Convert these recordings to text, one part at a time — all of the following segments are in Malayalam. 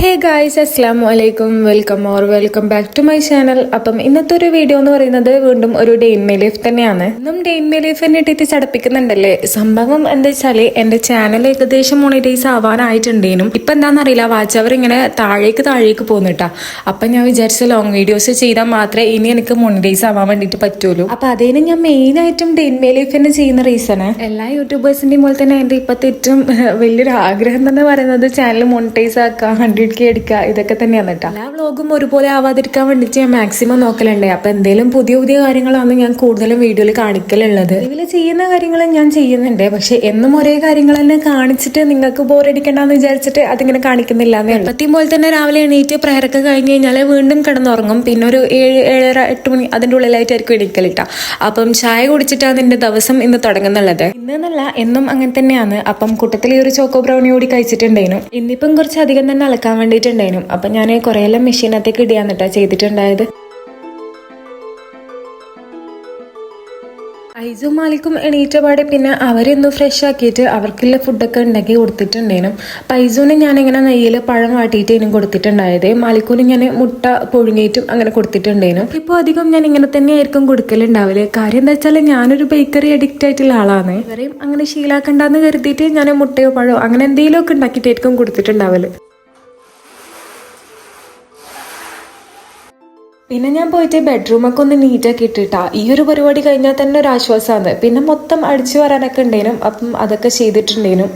ഹേ ഗായ്സ് അസ്സാം വലൈക്കും welcome or welcome back to my channel അപ്പം ഇന്നത്തെ ഒരു വീഡിയോ എന്ന് പറയുന്നത് വീണ്ടും ഒരു ഡെയിൻ മേ ലൈഫ് തന്നെയാണ്. ഇന്നും ഡെയിൻ മേ ലൈഫ് തന്നെ ഇട്ടിട്ട് ചടപ്പിക്കുന്നുണ്ടല്ലേ? സംഭവം എന്താ വെച്ചാൽ എന്റെ ചാനൽ ഏകദേശം മോണിറ്റൈസ് ആവാനായിട്ടുണ്ടേനും. ഇപ്പൊ എന്താണെന്നറിയില്ല വാച്ച് അവർ ഇങ്ങനെ താഴേക്ക് താഴേക്ക് പോകുന്നിട്ടാ അപ്പൊ ഞാൻ വിചാരിച്ച ലോങ് വീഡിയോസ് ചെയ്താൽ മാത്രമേ ഇനി എനിക്ക് മോണിറ്റൈസ് ആവാൻ വേണ്ടിയിട്ട് പറ്റുള്ളൂ. അപ്പൊ അതിന് ഞാൻ മെയിൻ ആയിട്ടും ഡെയിൻ മൈ ലൈഫ് തന്നെ ചെയ്യുന്ന റീസണ് എല്ലാ യൂട്യൂബേഴ്സിന്റെയും പോലെ തന്നെ എന്റെ ഇപ്പത്തെ ഏറ്റവും വലിയൊരു ആഗ്രഹം തന്നെ പറയുന്നത് ചാനൽ മോണിറ്റൈസ് ആക്കാൻ ഹൺഡ്രഡ് കെ എടുക്കുക ഇതൊക്കെ തന്നെയാണ് കേട്ടോ എല്ലാ വ്ളോഗും ഒരുപോലെ ആവാതിരിക്കാൻ വേണ്ടിയിട്ട് ഞാൻ മാക്സിമം നോക്കലുണ്ട്. അപ്പൊ എന്തെങ്കിലും പുതിയ പുതിയ കാര്യങ്ങളാണ് ഞാൻ കൂടുതലും വീഡിയോയിൽ കാണിക്കലുള്ളത്. ഇതിൽ ചെയ്യുന്ന കാര്യങ്ങൾ ഞാൻ ചെയ്യുന്നുണ്ട്. പക്ഷെ എന്നും ഒരേ കാര്യങ്ങൾ തന്നെ കാണിച്ചിട്ട് നിങ്ങൾക്ക് ബോറടിക്കണ്ടെന്ന് വിചാരിച്ചിട്ട് അതിങ്ങനെ കാണിക്കുന്നില്ല എപ്പത്തിയും പോലെ തന്നെ രാവിലെ എണീറ്റ് പ്രയറൊക്കെ കഴിഞ്ഞ് കഴിഞ്ഞാൽ വീണ്ടും കിടന്നുറങ്ങും. പിന്നെ ഒരു ഏഴ് ഏഴര എട്ട് മണി അതിന്റെ ഉള്ളിലായിട്ടായിരിക്കും എണീക്കലിട്ട അപ്പം ചായ കുടിച്ചിട്ടാണ് എന്റെ ദിവസം ഇന്ന് തുടങ്ങുന്നുള്ളത്. ഇന്നെന്നല്ല എന്നും അങ്ങനെ തന്നെയാണ്. അപ്പം കൂട്ടത്തിൽ ഈ ഒരു ചോക്കോ ബ്രൗണി കൂടി കഴിച്ചിട്ടുണ്ടായിരുന്നു ഇന്നിപ്പം കുറച്ച് അധികം തന്നെ അലക്കാൻ വേണ്ടിയിട്ടുണ്ടായിരുന്നു. അപ്പം ഞാൻ കുറേയെല്ലാം മെഷീനകത്തേക്ക് ഇടിയാന്നിട്ടാ ചെയ്തിട്ടുണ്ടായത്. ഐസും മാലിക്കും എണീറ്റപാടെ പിന്നെ അവരെന്ന് ഫ്രഷ് ആക്കിയിട്ട് അവർക്കുള്ള ഫുഡൊക്കെ ഉണ്ടാക്കി കൊടുത്തിട്ടുണ്ടേനും പൈസൂന് ഞാനിങ്ങനെ നെയ്യിൽ പഴം വാട്ടിയിട്ട് ഇനി കൊടുത്തിട്ടുണ്ടായത്. മാലിക്കൂന് ഞാൻ മുട്ട പുഴുങ്ങിയിട്ടും അങ്ങനെ കൊടുത്തിട്ടുണ്ടേനും ഇപ്പോൾ അധികം ഞാൻ ഇങ്ങനെ തന്നെയായിരിക്കും കൊടുക്കലുണ്ടാവില്ല കാര്യം എന്താ വെച്ചാൽ ഞാനൊരു ബേക്കറി അഡിക്റ്റ് ആയിട്ടുള്ള ആളാണ്. ഇവരെയും അങ്ങനെ ശീലാക്കണ്ടെന്ന് കരുതിയിട്ട് ഞാൻ മുട്ടയോ പഴമോ അങ്ങനെ എന്തെങ്കിലുമൊക്കെ ഉണ്ടാക്കിയിട്ടായിരിക്കും കൊടുത്തിട്ടുണ്ടാവൽ. പിന്നെ ഞാൻ പോയിട്ട് ബെഡ്റൂമൊക്കെ ഒന്ന് നീറ്റാക്കി ഇട്ടിട്ടാ. ഈ ഒരു പരിപാടി കഴിഞ്ഞാൽ തന്നെ ഒരു ആശ്വാസമാണ് പിന്നെ മൊത്തം അടിച്ചു വരാനൊക്കെ ഉണ്ടേനും. അപ്പം അതൊക്കെ ചെയ്തിട്ടുണ്ടേനും.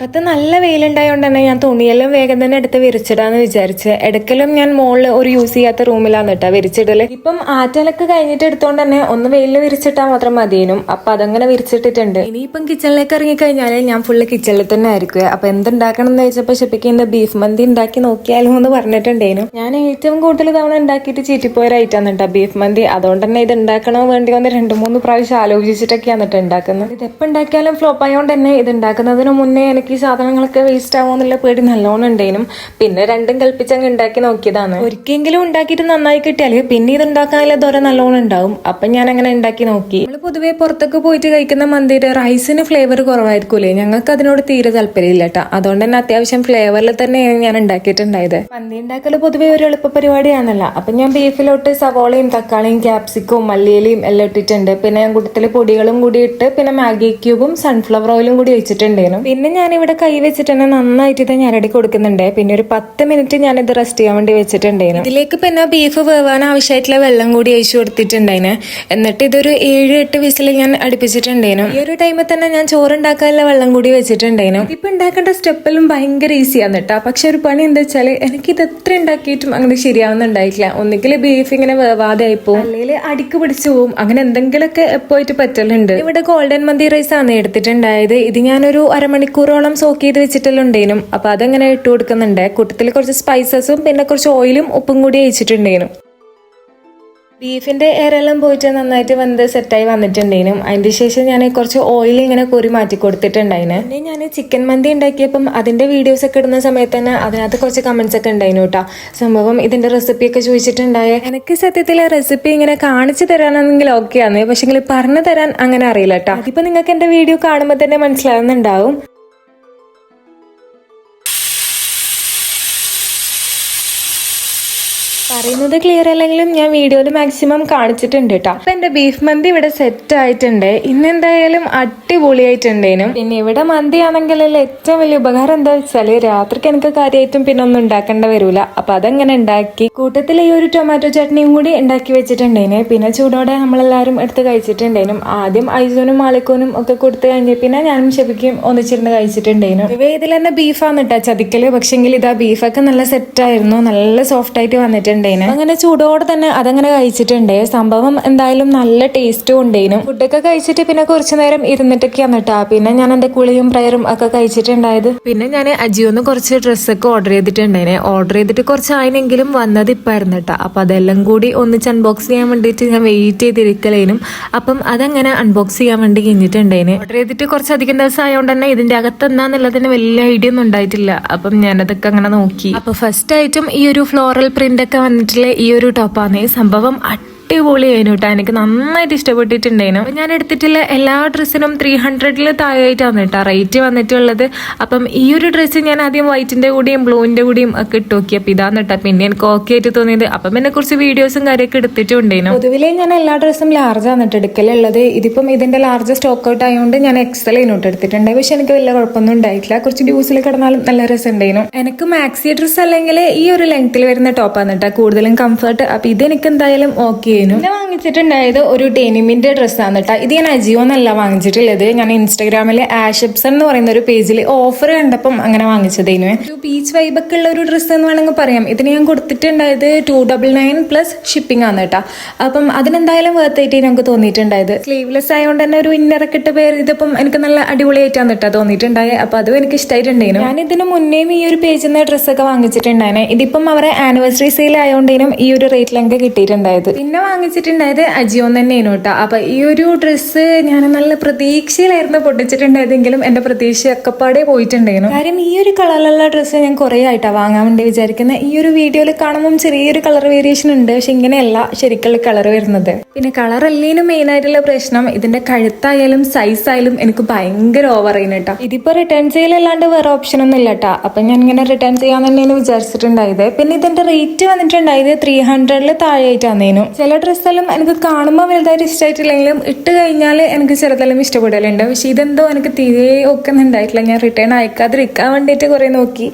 പുറത്ത് നല്ല വെയിലുണ്ടായതുകൊണ്ട് തന്നെ ഞാൻ തുണിയെല്ലാം വേഗം തന്നെ എടുത്ത് വിരിച്ചിടാന്ന് വിചാരിച്ച്. എടുക്കലും ഞാൻ മുകളിൽ ഒരു യൂസ് ചെയ്യാത്ത റൂമിലാണ് കേട്ടോ വിരിച്ചിടൽ. ഇപ്പം ആറ്റലൊക്കെ കഴിഞ്ഞിട്ട് എടുത്തോണ്ട് തന്നെ ഒന്ന് വെയിലിൽ വിരിച്ചിട്ടാൽ മാത്രം മതിയേനും. അപ്പൊ അതങ്ങനെ വിരിച്ചിട്ടിട്ടുണ്ട്. ഇനിയിപ്പം കിച്ചണിലേക്ക് ഇറങ്ങി കഴിഞ്ഞാൽ ഞാൻ ഫുള്ള് കിച്ചണിൽ തന്നെ ആയിരിക്കും അപ്പൊ എന്തുണ്ടാക്കണം എന്ന് ചോദിച്ചപ്പോൾ ഷെപ്പിക്ക് ബീഫ് മന്തി ഉണ്ടാക്കി നോക്കിയാലോ എന്ന് പറഞ്ഞിട്ടുണ്ടേനു. ഞാൻ ഏറ്റവും കൂടുതൽ തവണ ഉണ്ടാക്കിയിട്ട് ചീറ്റിപ്പോയ ഐറ്റാണ് കേട്ടോ ബീഫ് മന്തി. അതുകൊണ്ട് തന്നെ ഇത് ഉണ്ടാക്കണോ വേണ്ടി വന്ന് രണ്ട് മൂന്ന് പ്രാവശ്യം ആലോചിച്ചിട്ടൊക്കെയാണ് ഉണ്ടാക്കുന്നത്. ഇത് എപ്പോൾ ഉണ്ടാക്കിയാലും ഫ്ലോപ്പ് ആയതുകൊണ്ട് തന്നെ ഇത് ഉണ്ടാക്കുന്നതിന് മുന്നേ എനിക്ക് ഈ സാധനങ്ങളൊക്കെ വേസ്റ്റ് ആവുമെന്നുള്ള പേടി നല്ലോണം ഉണ്ടേനും. പിന്നെ രണ്ടും കൽപ്പിച്ചങ്ങ് ഉണ്ടാക്കി നോക്കിയതാണ്. ഒരിക്കലെങ്കിലും ഉണ്ടാക്കിയിട്ട് നന്നായി കിട്ടിയാൽ പിന്നെ ഇത് ഉണ്ടാക്കാനുള്ള ദോര നല്ലോണം ഉണ്ടാവും. അപ്പൊ ഞാൻ അങ്ങനെ ഉണ്ടാക്കി നോക്കി. നമ്മൾ പൊതുവേ പുറത്തൊക്കെ പോയിട്ട് കഴിക്കുന്ന മന്തിയുടെ റൈസിന് ഫ്ലേവർ കുറവായിരിക്കൂലേ? ഞങ്ങൾക്ക് അതിനോട് തീരെ താല്പര്യമില്ല കേട്ടോ അതുകൊണ്ട് തന്നെ അത്യാവശ്യം ഫ്ലേവറിൽ തന്നെയാണ് ഞാൻ ഉണ്ടാക്കിയിട്ടുണ്ടായത്. മന്തി ഉണ്ടാക്കൽ പൊതുവേ ഒരു എളുപ്പ പരിപാടിയാണല്ലോ. അപ്പൊ ഞാൻ ബീഫിലോട്ട് സവോളയും തക്കാളിയും ക്യാപ്സിക്കവും മല്ലിയിലയും എല്ലാം ഇട്ടിട്ടുണ്ട്. പിന്നെ ഞാൻ കൂട്ടത്തിൽ പൊടികളും കൂടി ഇട്ട് പിന്നെ മാഗി ക്യൂബും സൺഫ്ലവർ ഓയിലും കൂടി വെച്ചിട്ടുണ്ടായിരുന്നു പിന്നെ ഞാൻ ഇവിടെ കൈ വെച്ചിട്ട് തന്നെ നന്നായിട്ട് ഇത് ഞരടി കൊടുക്കുന്നുണ്ട്. പിന്നെ ഒരു പത്ത് മിനിറ്റ് ഞാൻ ഇത് റെസ്റ്റ് ചെയ്യാൻ വേണ്ടി വെച്ചിട്ടുണ്ടായിരുന്നു. ഇതിലേക്ക് പിന്നെ ബീഫ് വേവാൻ ആവശ്യമായിട്ടുള്ള വെള്ളം കൂടി ഒഴിച്ചു കൊടുത്തിട്ടുണ്ടായിന് എന്നിട്ട് ഇതൊരു ഏഴ് എട്ട് വിസിൽ ഞാൻ അടുപ്പിച്ചിട്ടുണ്ടായിരുന്നു. ഈ ഒരു ടൈമിൽ തന്നെ ഞാൻ ചോറുണ്ടാക്കാനുള്ള വെള്ളം കൂടി വെച്ചിട്ടുണ്ടായിരുന്നു. ഇപ്പൊ ഉണ്ടാക്കേണ്ട സ്റ്റെപ്പെല്ലാം ഭയങ്കര ഈസിയാണ് കേട്ടോ പക്ഷെ ഒരു പണി എന്താ വെച്ചാൽ എനിക്ക് ഇത് എത്ര ഉണ്ടാക്കിയിട്ടും അങ്ങനെ ശരിയാവുന്നുണ്ടായിട്ടില്ല. ഒന്നുകിൽ ബീഫ് ഇങ്ങനെ വേവാതെ ആയിപ്പോവും. അല്ലെങ്കിൽ അടിക്ക് പിടിച്ചു പോവും. അങ്ങനെ എന്തെങ്കിലുമൊക്കെ എപ്പോയിട്ട് പറ്റലുണ്ട്. ഇവിടെ ഗോൾഡൻ മന്തി റൈസ് ആണ് എടുത്തിട്ടുണ്ടായത്. ഇത് ഞാനൊരു അരമണിക്കൂറോളം സോക്ക് ചെയ്ത് വെച്ചിട്ടുണ്ടായിരുന്നു അപ്പൊ അതങ്ങനെ ഇട്ട് കൊടുക്കുന്നുണ്ട്. കൂട്ടത്തിൽ കുറച്ച് സ്പൈസസും പിന്നെ കുറച്ച് ഓയിലും ഉപ്പും കൂടി അയച്ചിട്ടുണ്ടേനും ബീഫിന്റെ എയറെല്ലാം പോയിട്ട് നന്നായിട്ട് വന്ന് സെറ്റായി വന്നിട്ടുണ്ടേനും. അതിന്റെ ശേഷം ഞാൻ കുറച്ച് ഓയിൽ ഇങ്ങനെ കോരി മാറ്റി കൊടുത്തിട്ടുണ്ടായിന്. പിന്നെ ഞാൻ ചിക്കൻ മന്തി ഉണ്ടാക്കിയപ്പം അതിന്റെ വീഡിയോസ് ഒക്കെ ഇടുന്ന സമയത്ത് തന്നെ അതിനകത്ത് കുറച്ച് കമന്റ്സ് ഒക്കെ ഉണ്ടായിരുന്നു കേട്ടോ. സംഭവം ഇതിന്റെ റെസിപ്പി ഒക്കെ ചോദിച്ചിട്ടുണ്ടായ. എനിക്ക് സത്യത്തിൽ റെസിപ്പി ഇങ്ങനെ കാണിച്ചു തരാനാണെങ്കിൽ ഓക്കെയാണ് പക്ഷെ പറഞ്ഞു തരാൻ അങ്ങനെ അറിയില്ല കേട്ടോ. അതിപ്പോൾ നിങ്ങൾക്ക് എന്റെ വീഡിയോ കാണുമ്പോൾ തന്നെ മനസ്സിലാവുന്നുണ്ടാവും. പറയുന്നത് ക്ലിയർ അല്ലെങ്കിലും ഞാൻ വീഡിയോയിൽ മാക്സിമം കാണിച്ചിട്ടുണ്ട് കേട്ടോ അപ്പൊ എന്റെ ബീഫ് മന്തി ഇവിടെ സെറ്റ് ആയിട്ടുണ്ട്. ഇന്ന് എന്തായാലും അടിപൊളിയായിട്ടുണ്ടേനും. പിന്നെ ഇവിടെ മന്തി ആണെങ്കിൽ ഏറ്റവും വലിയ ഉപകാരം എന്താ വെച്ചാൽ രാത്രിക്ക് എനിക്ക് കാര്യമായിട്ടും പിന്നെ ഒന്നും ഉണ്ടാക്കേണ്ട വരൂല. അപ്പൊ അതങ്ങനെ ഉണ്ടാക്കി. കൂട്ടത്തിൽ ഈ ഒരു ടൊമാറ്റോ ചട്നിയും കൂടി ഉണ്ടാക്കി വെച്ചിട്ടുണ്ടേനെ. പിന്നെ ചൂടോടെ നമ്മളെല്ലാരും എടുത്ത് കഴിച്ചിട്ടുണ്ടേനും. ആദ്യം ഐസോനും മാളിക്കോനും ഒക്കെ കൊടുത്തു കഴിഞ്ഞ് പിന്നെ ഞാനും ഷെബിക്കും ഒന്നിച്ചിരുന്ന് കഴിച്ചിട്ടുണ്ടേനും. ഇവ ഇതിൽ തന്നെ ബീഫാന്ന് കേട്ടോ ചതിക്കൽ. പക്ഷെങ്കിൽ ഇതാ ബീഫൊക്കെ നല്ല സെറ്റ് ആയിരുന്നു. നല്ല സോഫ്റ്റ് ആയിട്ട് വന്നിട്ടുണ്ട്. ഉണ്ടായിന്. അങ്ങനെ ചൂടോടെ തന്നെ അതങ്ങനെ കഴിച്ചിട്ടുണ്ടേ. സംഭവം എന്തായാലും നല്ല ടേസ്റ്റും ഉണ്ടായിരുന്നു ഫുഡൊക്കെ കഴിച്ചിട്ട് പിന്നെ കുറച്ചു നേരം ഇരുന്നിട്ടൊക്കെയാണ് കേട്ടാ പിന്നെ ഞാൻ എന്റെ കുളിയും പ്രയറും ഒക്കെ കഴിച്ചിട്ടുണ്ടായത്. പിന്നെ ഞാൻ അജിയോന്ന് കുറച്ച് ഡ്രസ്സൊക്കെ ഓർഡർ ചെയ്തിട്ടുണ്ടായിനെ. ഓർഡർ ചെയ്തിട്ട് കുറച്ച് ആയിനെങ്കിലും വന്നത് ഇപ്പായിരുന്നു കേട്ടോ അപ്പൊ അതെല്ലാം കൂടി ഒന്നിച്ച് അൺബോക്സ് ചെയ്യാൻ വേണ്ടിട്ട് ഞാൻ വെയിറ്റ് ചെയ്തിരിക്കലേനും. അപ്പം അതങ്ങനെ അൺബോക്സ് ചെയ്യാൻ വേണ്ടി കഴിഞ്ഞിട്ടുണ്ടായിന്. ഓർഡർ ചെയ്തിട്ട് കുറച്ചധികം ദിവസം ആയതുകൊണ്ട് തന്നെ ഇതിന്റെ അകത്ത് തന്നെ വലിയ ഐഡിയ ഒന്നും ഉണ്ടായിട്ടില്ല. അപ്പം ഞാനതൊക്കെ അങ്ങനെ നോക്കി. അപ്പൊ ഫസ്റ്റ് ആയിട്ടും ഈ ഒരു ഫ്ലോറൽ പ്രിന്റ് ഒക്കെ വന്നിട്ടുള്ള ഈ ഒരു ടോപ്പാണ് സംഭവം അടിപൊളിയായിരുന്നു കേട്ടോ എനിക്ക് നന്നായിട്ട് ഇഷ്ടപ്പെട്ടിട്ടുണ്ടായിരുന്നു. ഞാൻ എടുത്തിട്ടുള്ള എല്ലാ ഡ്രസ്സിനും ത്രീ ഹൺഡ്രഡിൽ താഴെയായിട്ടാണ് കേട്ടോ റേറ്റ് വന്നിട്ടുള്ളത്. അപ്പം ഈ ഒരു ഡ്രസ്സ് ഞാൻ ആദ്യം വൈറ്റിന്റെ കൂടിയും ബ്ലൂവിന്റെ കൂടിയും ഒക്കെ ഇട്ട് നോക്കി അപ്പം കേട്ടോ പിന്നെ എനിക്ക് ഓക്കെ ആയിട്ട് തോന്നിയത്. അപ്പം പിന്നെ കുറച്ച് വീഡിയോസും കാര്യമൊക്കെ എടുത്തിട്ടുണ്ടായിരുന്നു. പൊതുവിലെ ഞാൻ എല്ലാ ഡ്രസ്സും ലാർജാണ് കേട്ടോ എടുക്കലുള്ളത്. ഇതിപ്പം ഇതിന്റെ ലാർജ് സ്റ്റോക്ക് ഔട്ട് ആയതുകൊണ്ട് ഞാൻ എക്സൽ ഇനോട്ട് എടുത്തിട്ടുണ്ട് പക്ഷെ എനിക്ക് വലിയ കുഴപ്പമൊന്നും ഉണ്ടായിട്ടില്ല. കുറച്ച് ഡ്യൂസിൽ കിടന്നാലും നല്ല രസം ഉണ്ടായിരുന്നു എനിക്ക് മാക്സി ഡ്രസ്സ് അല്ലെങ്കിൽ ഈ ഒരു ലെങ്ത്തിൽ വരുന്ന ടോപ്പാണ് കേട്ടോ കൂടുതലും കംഫർട്ട് അപ്പം ഇതെനിക്ക് എന്തായാലും ഓക്കെ ചെയ്യുന്നു ഞാൻ വാങ്ങിച്ചിട്ടുണ്ടായത് ഒരു ഡെനിമിന്റെ ഡ്രസ്സാണ് കേട്ടോ. ഇത് ഞാൻ അജിയോ എന്നല്ല വാങ്ങിച്ചിട്ടുള്ളത്. ഞാൻ ഇൻസ്റ്റാഗ്രാമിൽ ആഷപ്സൺ എന്ന് പറയുന്ന ഒരു പേജിൽ ഓഫർ കണ്ടപ്പം അങ്ങനെ വാങ്ങിച്ചതേനു. ഒരു ബീച്ച് വൈബൊക്കെ ഉള്ള ഒരു ഡ്രസ്സ് എന്ന് വേണമെങ്കിൽ പറയാം. ഇതിന് ഞാൻ കൊടുത്തിട്ടുണ്ടായത് two double nine plus shipping ആണ് കേട്ടോ. അപ്പം അതിനെന്തായാലും വേർത്തായിട്ട് ഞങ്ങൾക്ക് തോന്നിയിട്ടുണ്ടായത്. സ്ലീവ്ലെസ് ആയതുകൊണ്ട് തന്നെ ഒരു ഇന്നറൊക്കെ ഇട്ട് പേര് ഇതിപ്പം എനിക്ക് നല്ല അടിപൊളിയായിട്ടാണ് കേട്ടോ തോന്നിയിട്ടുണ്ടായത്. അപ്പൊ അതും എനിക്ക് ഇഷ്ടമായിട്ടുണ്ടായിരുന്നു ഞാൻ ഇതിന് മുന്നേയും ഈ ഒരു പേജിൽ നിന്ന് ഡ്രസ്സൊക്കെ വാങ്ങിച്ചിട്ടുണ്ടായിരുന്നു. ഇതിപ്പം അവരെ ആനിവേഴ്സറി സെയിൽ ആയതുകൊണ്ടേനും ഈ ഒരു റേറ്റിലൊക്കെ കിട്ടിയിട്ടുണ്ടായത്. പിന്നെ വാങ്ങിച്ചിട്ടുണ്ടായത് അജിയോ തന്നെയാണ് കേട്ടോ. അപ്പൊ ഈ ഒരു ഡ്രസ്സ് ഞാൻ നല്ല പ്രതീക്ഷയിലായിരുന്നു പൊട്ടിച്ചിട്ടുണ്ടായതെങ്കിലും എന്റെ പ്രതീക്ഷ ഒക്കെപ്പാടെ പോയിട്ടുണ്ടായിരുന്നു. കാര്യം ഈ ഒരു കളറിലുള്ള ഡ്രസ്സ് ഞാൻ കുറെ ആയിട്ടാ വാങ്ങാൻ വേണ്ടി വിചാരിക്കുന്നത് ഈ ഒരു വീഡിയോയിൽ കാണുമ്പോൾ ചെറിയൊരു കളർ വേരിയേഷൻ ഉണ്ട്. പക്ഷെ ഇങ്ങനെയല്ല ശരിക്കുള്ള കളർ വരുന്നത്. പിന്നെ കളർ മെയിൻ ആയിട്ടുള്ള പ്രശ്നം ഇതിന്റെ കഴുത്തായാലും സൈസ് ആയാലും എനിക്ക് ഭയങ്കര ഓവർ ചെയ്യുന്നു കേട്ടോ. ഇതിപ്പോ റിട്ടേൺ ചെയ്യലല്ലാണ്ട് വേറെ ഓപ്ഷൻ ഒന്നും ഇല്ല കേട്ടോ. അപ്പൊ ഞാൻ ഇങ്ങനെ റിട്ടേൺ ചെയ്യാൻ തന്നെയാണ് വിചാരിച്ചിട്ടുണ്ടായത്. പിന്നെ ഇതിന്റെ റേറ്റ് വന്നിട്ടുണ്ടായത് ത്രീ ഹൺഡ്രഡിൽ താഴെയായിട്ടാന്നേനു. ചില ഡ്രസ്സെല്ലാം എനിക്ക് കാണുമ്പോൾ വലുതായിട്ട് ഇഷ്ടമായിട്ടില്ലെങ്കിലും ഇട്ട് കഴിഞ്ഞാൽ എനിക്ക് ചെറുതെല്ലാം ഇഷ്ടപ്പെടലുണ്ട്. പക്ഷേ ഇതെന്തോ എനിക്ക് തീരെ ഒക്കെ ഉണ്ടായിട്ടില്ല. ഞാൻ റിട്ടേൺ അയക്കാതിരിക്കാൻ വേണ്ടിയിട്ട് കുറേ നോക്കി.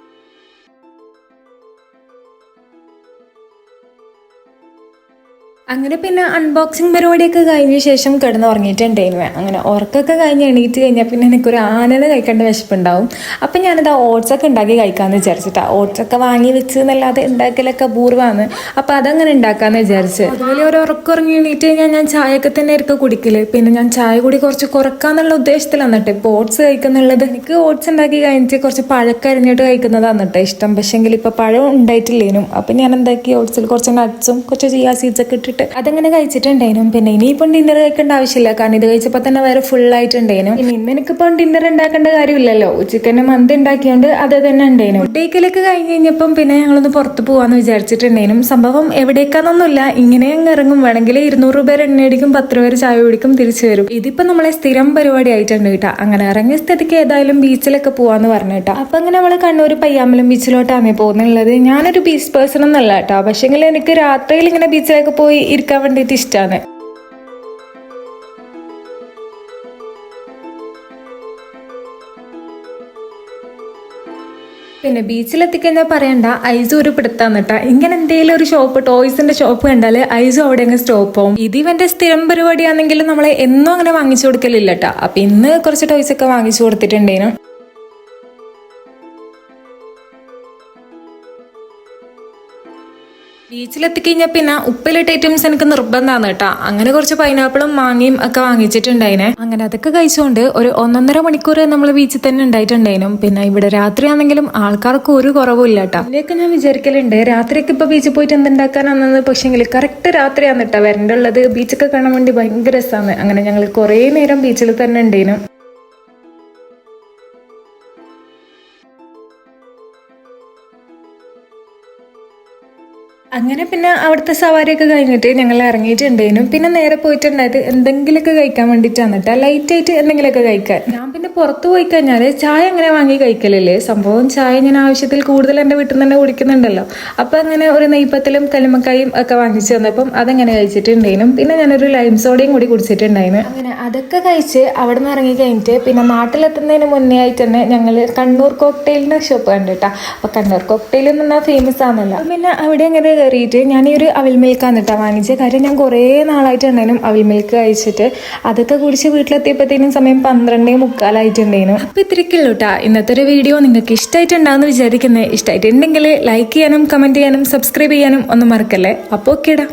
അങ്ങനെ പിന്നെ അൺബോക്സിങ് പരിപാടിയൊക്കെ കഴിഞ്ഞ ശേഷം കിടന്ന് ഉറങ്ങിയിട്ടുണ്ടായിരുന്നു അങ്ങനെ ഉറക്കമൊക്കെ കഴിഞ്ഞ് എണീറ്റ് കഴിഞ്ഞാൽ പിന്നെ എനിക്കൊരു ആനന കഴിക്കേണ്ട വിശപ്പുണ്ടാവും. അപ്പം ഞാനത് ഓട്സ് ഒക്കെ ഉണ്ടാക്കി കഴിക്കാമെന്ന് വിചാരിച്ചിട്ടാ. ഓട്സൊക്കെ വാങ്ങി വെച്ച് എന്നല്ലാതെ ഉണ്ടാക്കലൊക്കെ അപൂർവമാണ് അപ്പം അതങ്ങനെ ഉണ്ടാക്കാമെന്ന് വിചാരിച്ച്. അതുപോലെ ഒരു ഉറക്കം ഉറങ്ങി എണീറ്റ് കഴിഞ്ഞാൽ ഞാൻ ചായയൊക്കെ തന്നെ ആയിരിക്കും കുടിക്കൽ. പിന്നെ ഞാൻ ചായ കൂടി കുറച്ച് കുറക്കാന്നുള്ള ഉദ്ദേശത്തിലാണ് കേട്ടോ. ഇപ്പോൾ ഓട്സ് കഴിക്കുന്നുള്ളത്. എനിക്ക് ഓട്സ് ഉണ്ടാക്കി കഴിഞ്ഞിട്ട് കുറച്ച് പഴക്കം അരിഞ്ഞിട്ട് കഴിക്കുന്നതാണ് ഇഷ്ടം. പക്ഷേങ്കിൽ ഇപ്പോൾ പഴം ഉണ്ടായിട്ടില്ലേനും. അപ്പം ഞാൻ എന്താക്കി ഓട്സിൽ കുറച്ച് നട്ട്സും കുറച്ച് ചിയാ സീഡ്സ് ഒക്കെ ഇട്ടിട്ട് അതങ്ങനെ കഴിച്ചിട്ടുണ്ടായിരുന്നു പിന്നെ ഇനിയിപ്പം ഡിന്നർ കഴിക്കേണ്ട ആവശ്യമില്ല. കാരണം ഇത് കഴിച്ചപ്പോൾ തന്നെ വേറെ ഫുൾ ആയിട്ടുണ്ടായിരുന്നു ഇനി ഇന്ന് എനിക്കിപ്പം ഡിന്നർ ഉണ്ടാക്കേണ്ട കാര്യമില്ലല്ലോ. ഉച്ചയ്ക്ക് തന്നെ മന്ത് ഉണ്ടാക്കിയോണ്ട് അത് തന്നെ ഉണ്ടായിരുന്നു ഫുഡേക്കലൊക്കെ കഴിഞ്ഞ് കഴിഞ്ഞപ്പം പിന്നെ ഞങ്ങളൊന്ന് പുറത്ത് പോവാന്ന് വിചാരിച്ചിട്ടുണ്ടായിരുന്നു സംഭവം എവിടേക്കാന്നൊന്നുമില്ല. ഇങ്ങനെ അങ്ങ് ഇറങ്ങും. വേണമെങ്കിൽ ഇരുന്നൂറ് രൂപ എണ്ണ അടിക്കും പത്ത് രൂപ ചായ കുടിക്കും തിരിച്ചു വരും. ഇതിപ്പോ നമ്മളെ സ്ഥിരം പരിപാടി ആയിട്ടുണ്ട് കേട്ടോ. അങ്ങനെ ഇറങ്ങിയ സ്ഥിതിക്ക് ഏതായാലും ബീച്ചിലൊക്കെ പോവാന്ന് പറഞ്ഞു കേട്ടോ. അപ്പൊ അങ്ങനെ നമ്മൾ കണ്ണൂർ പയ്യാമ്പലം ബീച്ചിലോട്ടാണ് പോകുന്നുള്ളത്. ഞാനൊരു ബീച്ച് പേഴ്സൺ ഒന്നല്ല കേട്ടോ. പക്ഷെങ്കിൽ എനിക്ക് രാത്രിയിൽ ഇങ്ങനെ ബീച്ചിലൊക്കെ പോയി ഇരിക്കാൻ വേണ്ടിയിട്ട് ഇഷ്ടമാണ് പിന്നെ ബീച്ചിൽ എത്തിക്കഴിഞ്ഞാൽ പറയണ്ട ഐസു ഒരു പിടുത്താന്ന് കേട്ടാ ഇങ്ങനെ എന്തെങ്കിലും ഒരു ഷോപ്പ് ടോയ്സിന്റെ ഷോപ്പ് കണ്ടാൽ ഐസു അവിടെ അങ്ങ് സ്റ്റോപ്പ് ആവും. ഇത് ഇവന്റെ സ്ഥിരം പരിപാടിയാണെങ്കിലും നമ്മളെ എന്നും അങ്ങനെ വാങ്ങിച്ചു കൊടുക്കലില്ല അപ്പൊ ഇന്ന് കുറച്ച് ടോയ്സ് ഒക്കെ വാങ്ങിച്ചു കൊടുത്തിട്ടുണ്ടേനു. ബീച്ചിലെത്തിക്കഴിഞ്ഞാൽ പിന്നെ ഉപ്പിലിട്ട ഐറ്റംസ് എനിക്ക് നിർബന്ധമാണ് കേട്ടോ. അങ്ങനെ കുറച്ച് പൈനാപ്പിളും മാങ്ങയും ഒക്കെ വാങ്ങിച്ചിട്ടുണ്ടായിനെ. അങ്ങനെ അതൊക്കെ കഴിച്ചുകൊണ്ട് ഒരു ഒന്നൊന്നര മണിക്കൂർ നമ്മൾ ബീച്ചിൽ തന്നെ ഉണ്ടായിട്ടുണ്ടായിരുന്നു പിന്നെ ഇവിടെ രാത്രിയാണെങ്കിലും ആൾക്കാർക്ക് ഒരു കുറവുമില്ല കേട്ടോ. അതിലേക്ക് ഞാൻ വിചാരിക്കലുണ്ട്. രാത്രിയൊക്കെ ഇപ്പൊ ബീച്ചിൽ പോയിട്ട് എന്തുണ്ടാക്കാനാണെന്ന് പക്ഷെങ്കിൽ കറക്റ്റ് രാത്രിയാണ് കേട്ടോ വരണ്ടുള്ളത്. ബീച്ചൊക്കെ കാണാൻ വേണ്ടി ഭയങ്കര രസമാണ് അങ്ങനെ ഞങ്ങൾ കുറേ നേരം ബീച്ചിൽ തന്നെ ഉണ്ടായിരുന്നു അങ്ങനെ പിന്നെ അവിടുത്തെ സവാരിയൊക്കെ കഴിഞ്ഞിട്ട് ഞങ്ങൾ ഇറങ്ങിയിട്ടുണ്ടായിരുന്നു. പിന്നെ നേരെ പോയിട്ടുണ്ടായത് എന്തെങ്കിലുമൊക്കെ കഴിക്കാൻ വേണ്ടിയിട്ടാണ് കേട്ടോ ലൈറ്റ് ആയിട്ട് എന്തെങ്കിലുമൊക്കെ കഴിക്കാൻ. ഞാൻ പിന്നെ പുറത്ത് പോയി കഴിഞ്ഞാൽ ചായ അങ്ങനെ വാങ്ങി കഴിക്കലില്ലേ? സംഭവം ചായ ഞാൻ ആവശ്യത്തിൽ കൂടുതൽ എന്റെ വീട്ടിൽ നിന്ന് തന്നെ കുടിക്കുന്നുണ്ടല്ലോ. അപ്പോൾ അങ്ങനെ ഒരു നെയ്പ്പത്തിലും കലിമക്കായും ഒക്കെ വാങ്ങിച്ചു തന്നപ്പം അതങ്ങനെ കഴിച്ചിട്ടുണ്ടായിരുന്നു. പിന്നെ ഞാനൊരു ലൈം സോഡയും കൂടി കുടിച്ചിട്ടുണ്ടായിരുന്നു. അതൊക്കെ കഴിച്ച് അവിടെ നിന്ന് ഇറങ്ങി കഴിഞ്ഞിട്ട് പിന്നെ നാട്ടിലെത്തുന്നതിന് മുന്നേ ആയിട്ട് തന്നെ ഞങ്ങൾ കണ്ണൂർ കോക്ടെയിലിന്റെ ഷോപ്പ് കണ്ടിട്ടാ അപ്പോൾ കണ്ണൂർ കോക്ടെയിൽ എന്ന് പറഞ്ഞാൽ ഫേമസ് ആണല്ലോ. പിന്നെ അവിടെ അങ്ങനെ കയറിയിട്ട് ഞാൻ ഈ ഒരു അവിൽ മിൽക്കാണ് കേട്ടോ വാങ്ങിച്ചത് കാര്യം ഞാൻ കുറേ നാളായിട്ടുണ്ടായിരുന്നു അവിൽ മിൽക്ക് കഴിച്ചിട്ട് അതൊക്കെ കുടിച്ച് വീട്ടിലെത്തിയപ്പോഴത്തേനും സമയം പന്ത്രണ്ടേ മുക്കാലായിട്ടുണ്ടായിരുന്നു അപ്പോൾ ഇത്രയ്ക്കുള്ളൂ കേട്ടോ ഇന്നത്തെ ഒരു വീഡിയോ നിങ്ങൾക്ക് ഇഷ്ടമായിട്ടുണ്ടാകുമെന്ന് വിചാരിക്കുന്നത് ഇഷ്ടമായിട്ടുണ്ടെങ്കിൽ ലൈക്ക് ചെയ്യാനും കമന്റ് ചെയ്യാനും സബ്സ്ക്രൈബ് ചെയ്യാനും ഒന്നും മറക്കല്ലേ? അപ്പോൾ ഓക്കേടാ